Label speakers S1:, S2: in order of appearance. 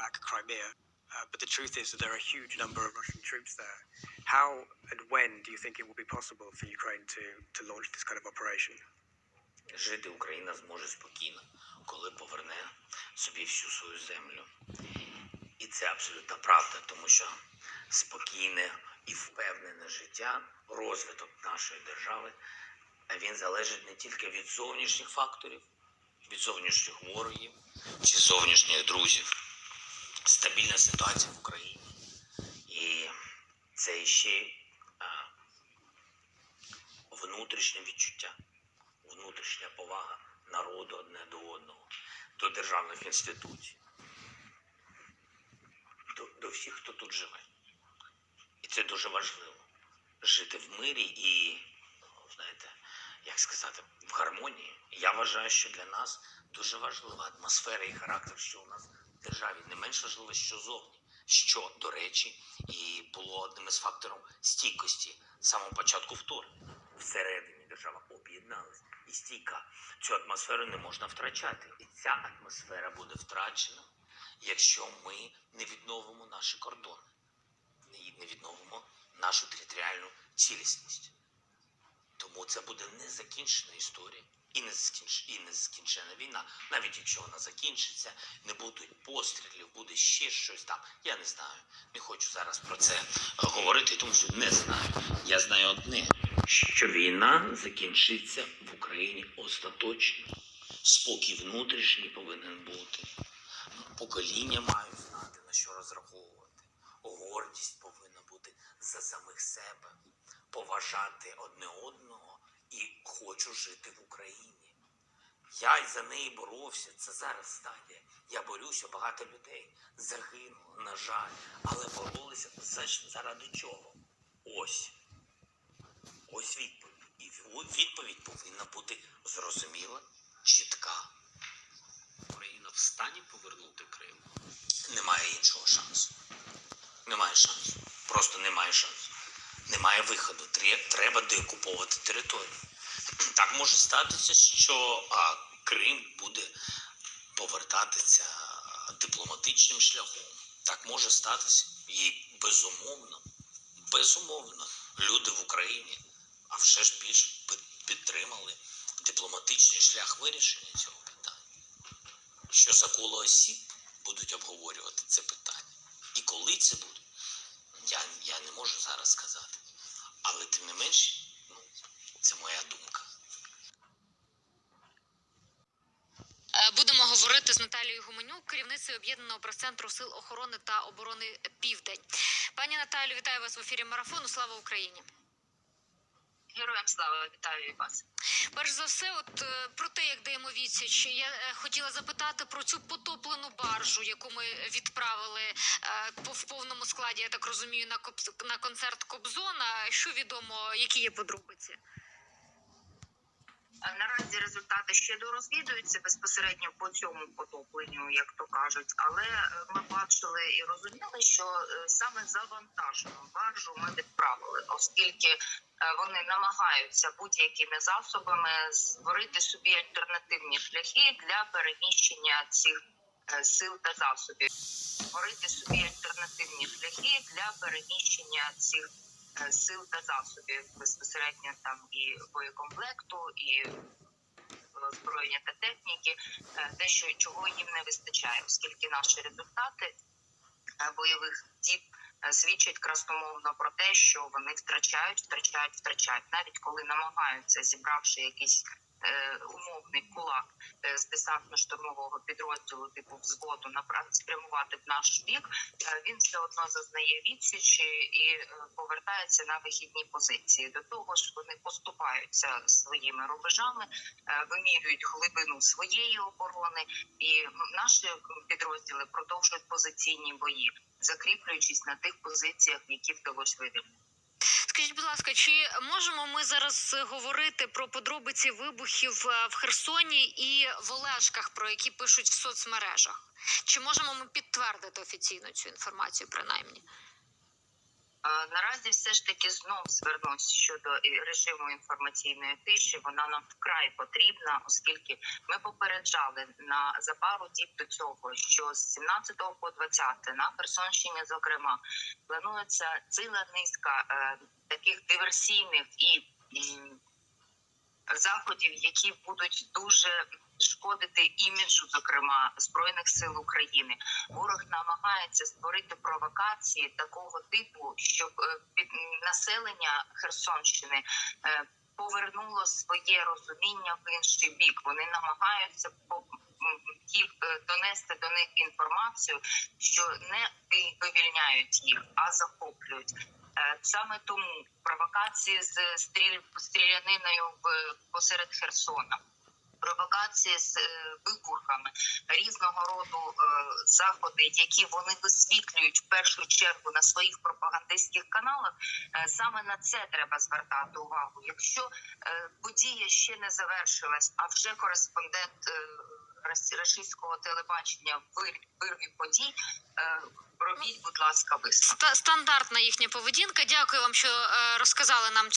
S1: back Crimea. Uh, but the truth is that there are a huge number of Russian troops there. How and when do you think it will be possible for Ukraine to, to launch this kind of operation?
S2: жити Україна зможе спокійно, коли поверне собі всю свою землю. І це абсолютна правда, тому що спокійне і впевнене життя, розвиток нашої держави, він залежить не тільки від зовнішніх факторів, від зовнішніх ворогів чи зовнішніх друзів. Стабільна ситуація в Україні. І це ще внутрішнє відчуття внутрішня повага народу одне до одного, до державних інституцій, до, до всіх, хто тут живе. І це дуже важливо. Жити в мирі і, знаєте, як сказати, в гармонії. Я вважаю, що для нас дуже важлива атмосфера і характер, що у нас в державі. Не менш важливо, що зовні. Що, до речі, і було одним із факторів стійкості з самого початку вторгнення. Всередині держава об'єдналась і стійка. Цю атмосферу не можна втрачати. І ця атмосфера буде втрачена, якщо ми не відновимо наші кордони, не- не відновимо нашу територіальну цілісність. Тому це буде незакінчена історія і не скінч... і не війна. Навіть якщо вона закінчиться, не будуть пострілів, буде ще щось там. Я не знаю. Не хочу зараз про це говорити, тому що не знаю. Я знаю одне, що війна закінчиться в Україні остаточно. Спокій внутрішній повинен бути. Покоління мають знати на що розраховувати. Гордість повинна бути за самих себе, поважати одне одного і хочу жити в Україні. Я й за неї боровся. Це зараз стадія. Я борюся, багато людей загинуло, на жаль, але боролися за, заради чого? Ось. Ось відповідь. І відповідь повинна бути зрозуміла, чітка.
S3: Україна в стані повернути Крим.
S2: Немає іншого шансу. Немає шансу. Просто немає шансу. Немає виходу. Треба деокуповувати територію. Так може статися, що а, Крим буде повертатися дипломатичним шляхом. Так може статися. І безумовно, безумовно, люди в Україні, а вже ж більше підтримали дипломатичний шлях вирішення цього питання що за коло осіб будуть обговорювати це питання. І коли це буде, я, я не можу зараз сказати. Але тим не менш, ну, це моя думка.
S4: Е, Будемо говорити з Наталією Гуменюк, керівницею об'єднаного прес-центру сил охорони та оборони Південь. Пані Наталю, вітаю вас в ефірі марафону. Слава Україні!
S5: Героям слава вітаю вас.
S4: Перш за все, от е, про те, як даємо відсіч, я е, хотіла запитати про цю потоплену баржу, яку ми відправили е, в повному складі, я так розумію, на концерт Кобзона. Що відомо, які є подробиці?
S5: Е, Наразі результати ще дорозвідуються безпосередньо по цьому потопленню, як то кажуть. Але е, ми бачили і розуміли, що е, саме завантажену баржу ми відправили, оскільки вони намагаються будь-якими засобами створити собі альтернативні шляхи для переміщення цих сил та засобів. Створити собі альтернативні шляхи для переміщення цих сил та засобів безпосередньо там і боєкомплекту, і е, озброєння та техніки, е, те, що чого їм не вистачає, оскільки наші результати е, бойових дій е, свідчать красномовно про те, що вони втрачають, втрачають, втрачають, навіть коли намагаються, зібравши якийсь е, умовний кулак е, з десантно-штурмового підрозділу типу взводу направ- спрямувати в наш бік, е, він все одно зазнає відсічі і е, повертається на вихідні позиції. До того ж, вони поступаються своїми рубежами, е, вимірюють глибину своєї оборони, і наші підрозділи продовжують позиційні бої, закріплюючись на тих позиціях, які вдалося вивільнити.
S4: Скажіть, будь ласка, чи можемо ми зараз говорити про подробиці вибухів е, в Херсоні і в Олешках, про які пишуть в соцмережах? Чи можемо ми підтвердити офіційно цю інформацію, принаймні?
S5: Наразі все ж таки знов звернусь щодо режиму інформаційної тиші. Вона нам вкрай потрібна, оскільки ми попереджали на за пару діб до цього, що з 17 по 20 на Херсонщині, зокрема, планується ціла низка е, таких диверсійних і м, заходів, які будуть дуже шкодити іміджу, зокрема збройних сил України. Ворог намагається створити провокації такого типу, щоб е, населення Херсонщини е, повернуло своє розуміння в інший бік. Вони намагаються е, донести до них інформацію, що не вивільняють їх, а захоплюють. Саме тому провокації з стріляниною посеред Херсона. Провокації з е, вибухами різного роду е, заходи, які вони висвітлюють в першу чергу на своїх пропагандистських каналах. Е, саме на це треба звертати увагу. Якщо подія ще не завершилась, а вже кореспондент російського телебачення вирві подій, робіть, будь ласка, висновок.
S4: Стандартна їхня поведінка. Дякую вам, що розказали нам